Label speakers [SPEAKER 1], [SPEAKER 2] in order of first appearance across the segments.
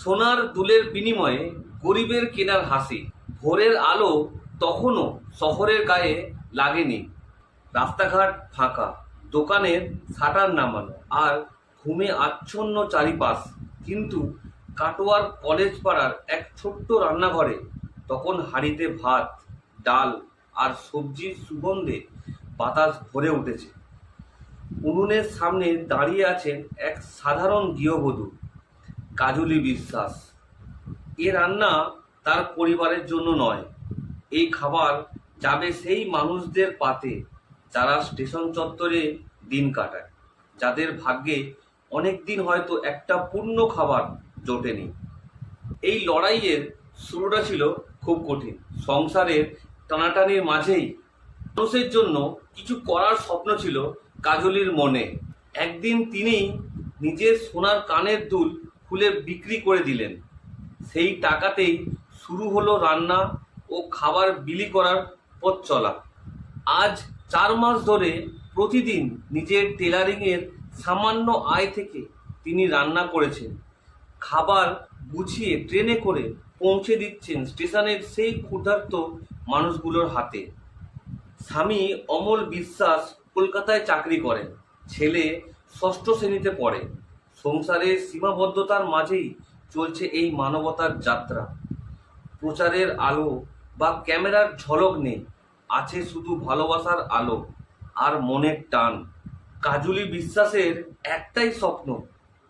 [SPEAKER 1] সোনার দুলের বিনিময়ে গরিবের কেনার হাসি, ভোরের আলো তখনও শহরের গায়ে লাগেনি। রাস্তাঘাট ফাঁকা, দোকানের শাটার নামানো, আর ঘুমে আচ্ছন্ন চারিপাশ। কিন্তু কাটোয়ার কলেজ পাড়ার এক ছোট্ট রান্নাঘরে তখন হাঁড়িতে ভাত, ডাল আর সবজির সুগন্ধে বাতাস ভরে উঠেছে। উনুনের সামনে দাঁড়িয়ে আছেন এক সাধারণ গৃহবধূ। কাজলি বিশ্বাস। এ রান্না তার পরিবারের জন্য নয়। এই খাবার যাবে সেই মানুষদের পাতে যারা স্টেশন চত্বরে দিন কাটায়। যাদের ভাগ্যে অনেক দিন হয়তো একটা পূর্ণ খাবার জোটেনি। এই লড়াইয়ের শুরুটা ছিল খুব কঠিন। সংসারের টানাটানির মাঝেই মানুষের জন্য কিছু করার স্বপ্ন ছিল কাজলির মনে। একদিন তিনি নিজের সোনার কানের দুল খুলে বিক্রি করে দিলেন। সেই টাকাতেই শুরু হলো রান্না ও খাবার বিলি করার পথ চলা। আজ চার মাস ধরে প্রতিদিন নিজের টেলারিংয়ের সামান্য আয় থেকে তিনি রান্না করেছেন। খাবার গুছিয়ে ট্রেনে করে পৌঁছে দিচ্ছেন স্টেশনের সেই ক্ষুধার্ত মানুষগুলোর হাতে। স্বামী অমল বিশ্বাস কলকাতায় চাকরি করেন, ছেলে ষষ্ঠ শ্রেণীতে পড়ে। সংসারের সীমাবদ্ধতার মাঝেই চলছে এই মানবতার যাত্রা। প্রচারের আলো বা ক্যামেরার ঝলক নেই, আছে শুধু ভালোবাসার আলো আর মনের টান। কাজুলি বিশ্বাসের একটাই স্বপ্ন,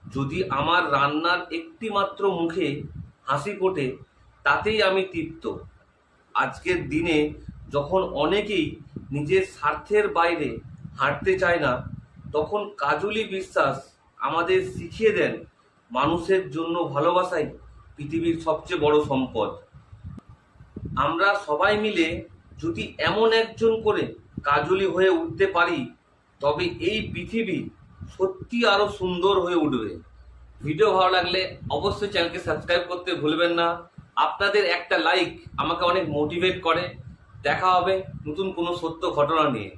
[SPEAKER 1] যদি আমার রান্নার একটিমাত্র মুখে হাসি ফোটে, তাতেই আমি তৃপ্ত। আজকের দিনে যখন অনেকেই নিজের স্বার্থের বাইরে হাঁটতে চায় না, তখন কাজলি বিশ্বাস আমাদের শিখিয়ে দেন মানুষের জন্য ভালোবাসাই পৃথিবীর সবচেয়ে বড় সম্পদ। আমরা সবাই মিলে যদি এমন একজন করে কাজলি হয়ে উঠতে পারি, তবে এই পৃথিবী সত্যি আরও সুন্দর হয়ে উঠবে। ভিডিও ভালো লাগলে অবশ্যই চ্যানেলকে সাবস্ক্রাইব করতে ভুলবেন না। আপনাদের একটা লাইক আমাকে অনেক মোটিভেট করে। দেখা হবে নতুন কোনো সত্য ঘটনা নিয়ে।